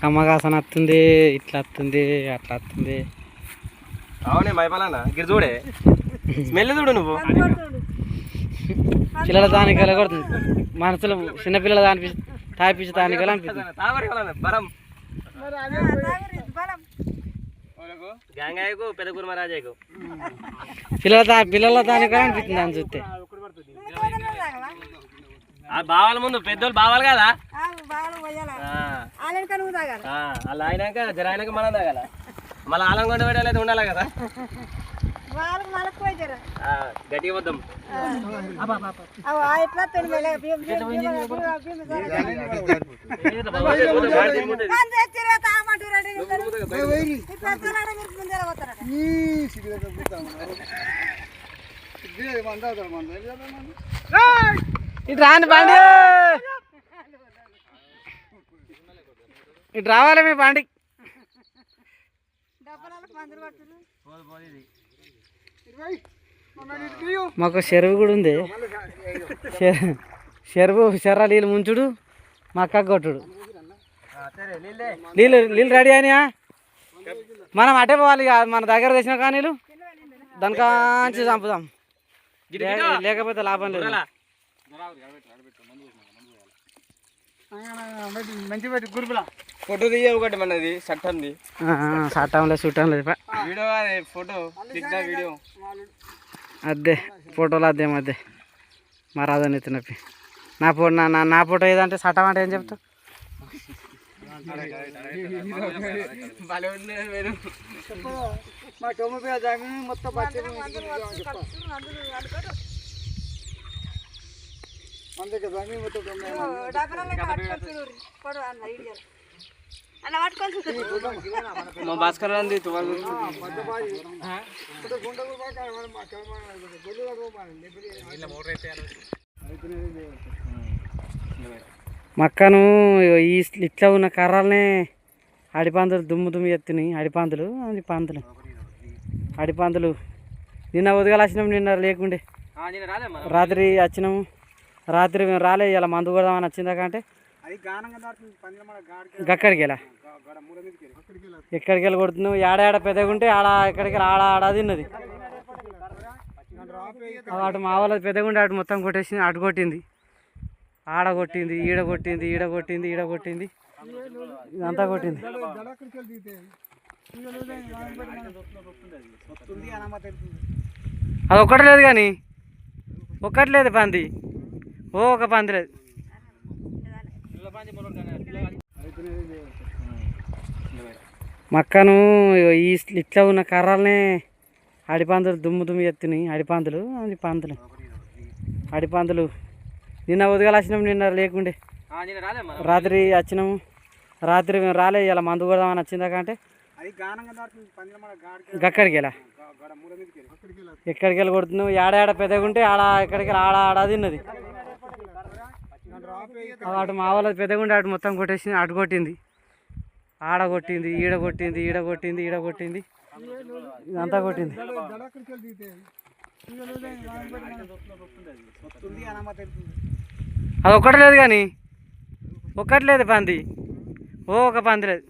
కమ్మగాసన వస్తుంది ఇట్లా వస్తుంది అట్లా వస్తుంది. అవునే భయపడాలన్న గిరి చూడే? స్మెల్ చూడు నువ్వు. పిల్లల దానికి కొడుతుంది మనసులో చిన్నపిల్లల దాని తాపిచ్చి దానికి పిల్లల దా పిల్లల దానికి అనిపిస్తుంది దాన్ని చూస్తే? ఆ బావాల ముందు పెద్దోళ్ళు బావాలి కదా వాళ్ళు అయినాక జర అయినాక మనం తాగాల మళ్ళీ ఆలం కొండ పెట్టాలి ఉండాలి కదా గట్టిగా వద్దాం ముందే పోతారట ఇటు రాని బండి. ఇటు రావాలి మీ బండి. మాకు చెరువు కూడా ఉంది. చె- చెరువు చెర్ర నీళ్ళు ముంచుడు మా అక్క కొట్టుడు. నీళ్ళు నీళ్ళు రెడీ అయినాయా? మనం అటే పోవాలి ఇక మన దగ్గర తెచ్చిన కానీ దానికాంచి చంపుదాం. లేకపోతే లాభం లేదు. ఫోటో తీయ ఒకటి మనది చట్టంది ఆ, ఆ, చట్టం లేదు చుట్టం లేదు పా. వీడియో అదే ఫోటో వీడియో. అద్దే ఫోటోలు అద్దే అద్దే మా రాజని ఎత్తునప్పి నా ఫో నా నా- నా ఫోటో ఏదంటే చట్టం అంటే ఏం చెప్తావు? భలే ఉంది మీరు. మా భాస్కర్ అంది మక్కను ఈ ఇట్లా ఉన్న కర్రలనే అడిపందులు దుమ్ము దుమ్ము ఎత్తున్నాయి అడిపందులు అది పందులు. అడిపందులు. నిన్న ఉదయాలు వచ్చినాం నిన్న లేకుండే. రాత్రి వచ్చినాము. రాత్రి మేము రాలే ఇలా మందు కొడదామని వచ్చిందాక అంటే గక్కడికి వెళ్ళా ఎక్కడికి వెళ్ళి కొడుతున్నావు ఏడ ఏడ పెద్దగా ఉంటే ఆడ ఎక్కడికి వెళ్ళి ఆడ ఆడ తిన్నది అటు మా వాళ్ళది పెద్దగా ఉంటే అటు మొత్తం కొట్టేసింది అటు కొట్టింది ఆడ కొట్టింది ఈడ కొట్టింది ఈడ కొట్టింది ఈడ కొట్టింది ఇదంతా కొట్టింది అది ఒక్కటి లేదు కానీ ఒక్కటి లేదు పంది ఓ ఒక పంది లేదు మక్కను ఈ ఇట్లా ఉన్న కర్రలనే అడిపందులు దుమ్ము దుమ్ము ఎత్తున్నాయి అడిపందులు అది పందులు. అడిపందులు నిన్న ఉదయాలు వచ్చినాం నిన్న లేకుండే. రాత్రి వచ్చినాము. రాత్రి మేము రాలే ఇలా మందు కొడదామని వచ్చిందాక అంటే గక్కడికి వెళ్ళా. ఎక్కడికి వెళ్ళి కొడుతున్నావు? ఆడ ఏడ పెద్దగా ఉంటే ఆడ ఎక్కడికి వెళ్ళి ఆడ ఆడ తిన్నది. అటు మా వాళ్ళ పెద్దగుండి అటు మొత్తం కొట్టేసింది అటు కొట్టింది. ఆడ కొట్టింది ఈడ కొట్టింది ఈడ కొట్టింది ఈడ కొట్టింది. ఇదంతా కొట్టింది. అది ఒక్కటి లేదు కానీ ఒక్కటి లేదు పంది. ఓ ఒక పంది లేదు.